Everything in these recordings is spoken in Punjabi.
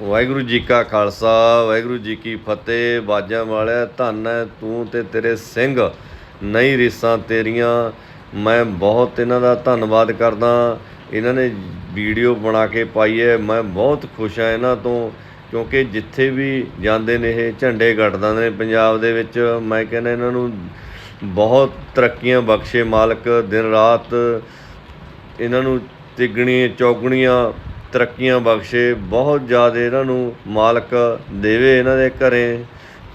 ਵਾਹਿਗੁਰੂ ਜੀ ਕਾ ਖਾਲਸਾ, ਵਾਹਿਗੁਰੂ ਜੀ ਕੀ ਫਤਿਹ। ਬਾਜਾਂ ਵਾਲਿਆ, ਧੰਨ ਹੈ ਤੂੰ ਤੇ ਤੇਰੇ ਸਿੰਘ, ਨਹੀਂ ਰੀਸਾਂ ਤੇਰੀਆਂ। ਮੈਂ ਬਹੁਤ ਇਹਨਾਂ ਦਾ ਧੰਨਵਾਦ ਕਰਦਾ। ਇਹਨਾਂ ਨੇ ਵੀਡੀਓ ਬਣਾ ਕੇ ਪਾਈ ਹੈ ਮੈਂ ਬਹੁਤ ਖੁਸ਼ ਹਾਂ ਇਹਨਾਂ ਤੋਂ, ਕਿਉਂਕਿ ਜਿੱਥੇ ਵੀ ਜਾਂਦੇ ਨੇ ਇਹ ਝੰਡੇ ਗੱਡਦੇ ਨੇ ਪੰਜਾਬ ਦੇ ਵਿੱਚ। ਮੈਂ ਕਹਿੰਦਾ ਇਹਨਾਂ ਨੂੰ ਬਹੁਤ ਤਰੱਕੀਆਂ ਬਖਸ਼ੇ ਮਾਲਕ। ਦਿਨ ਰਾਤ ਇਹਨਾਂ ਨੂੰ ਤਿੱਗਣੀਆਂ, ਚੌਗਣੀਆਂ ਤਰੱਕੀਆਂ ਬਖਸ਼ੇ, ਬਹੁਤ ਜ਼ਿਆਦਾ ਇਹਨਾਂ ਨੂੰ ਮਾਲਕ ਦੇਵੇ, ਇਹਨਾਂ ਦੇ ਘਰੇ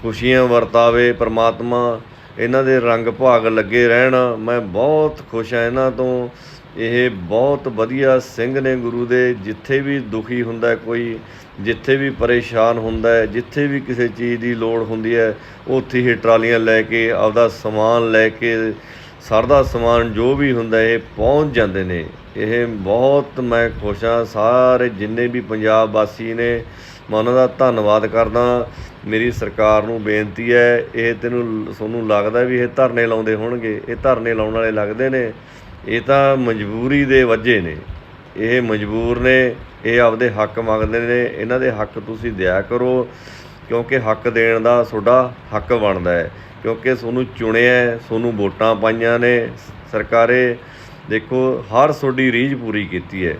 ਖੁਸ਼ੀਆਂ ਵਰਤਾਵੇ, ਪ੍ਰਮਾਤਮਾ ਇਹਨਾਂ ਦੇ ਰੰਗ ਭਾਗ ਲੱਗੇ ਰਹਿਣ। ਮੈਂ ਬਹੁਤ ਖੁਸ਼ ਹਾਂ ਇਹਨਾਂ ਤੋਂ। ਇਹ ਬਹੁਤ ਵਧੀਆ ਸਿੰਘ ਨੇ ਗੁਰੂ ਦੇ, ਜਿੱਥੇ ਵੀ ਦੁਖੀ ਹੁੰਦਾ ਕੋਈ, ਜਿੱਥੇ ਵੀ ਪਰੇਸ਼ਾਨ ਹੁੰਦਾ ਹੈ, ਜਿੱਥੇ ਵੀ ਕਿਸੇ ਚੀਜ਼ ਦੀ ਲੋੜ ਹੁੰਦੀ ਹੈ, ਉੱਥੇ ਹੀ ਟਰਾਲੀਆਂ ਲੈ ਕੇ, ਆਪਦਾ ਸਮਾਨ ਲੈ ਕੇ, ਸਰਦਾ ਸਮਾਨ ਜੋ ਵੀ ਹੁੰਦਾ ਇਹ ਪਹੁੰਚ ਜਾਂਦੇ ਨੇ। ਇਹ ਬਹੁਤ ਮੈਂ ਖੁਸ਼ ਹਾਂ। ਸਾਰੇ ਜਿੰਨੇ ਵੀ ਪੰਜਾਬ ਵਾਸੀ ਨੇ, ਮੈਂ ਉਹਨਾਂ ਦਾ ਧੰਨਵਾਦ ਕਰਦਾ। ਮੇਰੀ ਸਰਕਾਰ ਨੂੰ ਬੇਨਤੀ ਹੈ, ਇਹ ਤੈਨੂੰ ਤੁਹਾਨੂੰ ਲੱਗਦਾ ਵੀ ਇਹ ਧਰਨੇ ਲਾਉਂਦੇ ਹੋਣਗੇ। ਇਹ ਧਰਨੇ ਲਾਉਣ ਵਾਲੇ ਲੱਗਦੇ ਨੇ। ਇਹ ਤਾਂ ਮਜਬੂਰੀ ਦੇ ਵਜ੍ਹੇ ਨੇ। ਇਹ ਮਜਬੂਰ ਨੇ। ਇਹ ਆਪਦੇ ਹੱਕ ਮੰਗਦੇ ਨੇ। ਇਹਨਾਂ ਦੇ ਹੱਕ ਤੁਸੀਂ ਦਿਆ ਕਰੋ, ਕਿਉਂਕਿ ਹੱਕ ਦੇਣ ਦਾ ਤੁਹਾਡਾ ਹੱਕ ਬਣਦਾ ਹੈ। ਕਿਉਂਕਿ ਤੁਹਾਨੂੰ ਚੁਣਿਆ ਤੁਹਾਨੂੰ ਵੋਟਾਂ ਪਾਈਆਂ ਨੇ। ਸਰਕਾਰੇ ਦੇਖੋ, ਹਰ ਤੁਹਾਡੀ ਰੀਝ ਪੂਰੀ ਕੀਤੀ ਹੈ।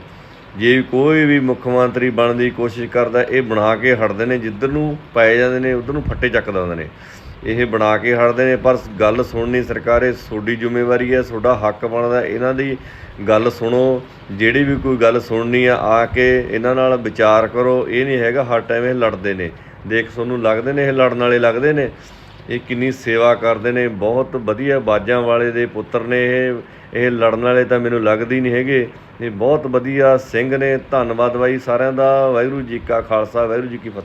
ਜੇ ਕੋਈ ਵੀ ਮੁੱਖ ਮੰਤਰੀ ਬਣਨ ਦੀ ਕੋਸ਼ਿਸ਼ ਕਰਦਾ, ਇਹ ਬਣਾ ਕੇ ਹਟਦੇ ਨੇ, ਜਿੱਧਰ ਨੂੰ ਪੈ ਜਾਂਦੇ ਨੇ, ਉਧਰ ਨੂੰ ਫੱਟੇ ਚੱਕ ਦਿੰਦੇ ਨੇ। ਇਹ ਬਣਾ ਕੇ ਹਟਦੇ ਨੇ, ਪਰ ਗੱਲ ਸੁਣਨੀ ਸਰਕਾਰੇ, ਤੁਹਾਡੀ ਜ਼ਿੰਮੇਵਾਰੀ ਹੈ, ਤੁਹਾਡਾ ਹੱਕ ਬਣਦਾ। ਇਹਨਾਂ ਦੀ ਗੱਲ ਸੁਣੋ, ਜਿਹੜੀ ਵੀ ਕੋਈ ਗੱਲ ਸੁਣਨੀ ਆ ਆ ਕੇ ਇਹਨਾਂ ਨਾਲ ਵਿਚਾਰ ਕਰੋ। ਇਹ ਨਹੀਂ ਹੈਗਾ, ਹਰ ਟਾਈਮ ਇਹ ਲੜਦੇ ਨੇ। ਦੇਖ, ਤੁਹਾਨੂੰ ਲੱਗਦੇ ਨੇ, ਇਹ ਲੜਨ ਵਾਲੇ ਲੱਗਦੇ ਨੇ। ਇਹ ਕਿੰਨੀ ਸੇਵਾ ਕਰਦੇ ਨੇ, ਬਹੁਤ ਵਧੀਆ ਬਾਜਾਂ ਵਾਲੇ ਦੇ ਪੁੱਤਰ ਨੇ ਇਹ ਇਹ ਲੜਨ ਵਾਲੇ ਤਾਂ ਮੈਨੂੰ ਲੱਗਦੇ ਹੀ ਨਹੀਂ ਹੈਗੇ। ਇਹ ਬਹੁਤ ਵਧੀਆ ਸਿੰਘ ਨੇ, ਧੰਨਵਾਦ ਬਾਈ ਸਾਰਿਆਂ ਦਾ, ਵਾਹਿਗੁਰੂ ਜੀ ਕਾ ਖਾਲਸਾ, ਵਾਹਿਗੁਰੂ ਜੀ ਕੀ ਫਤਿਹ।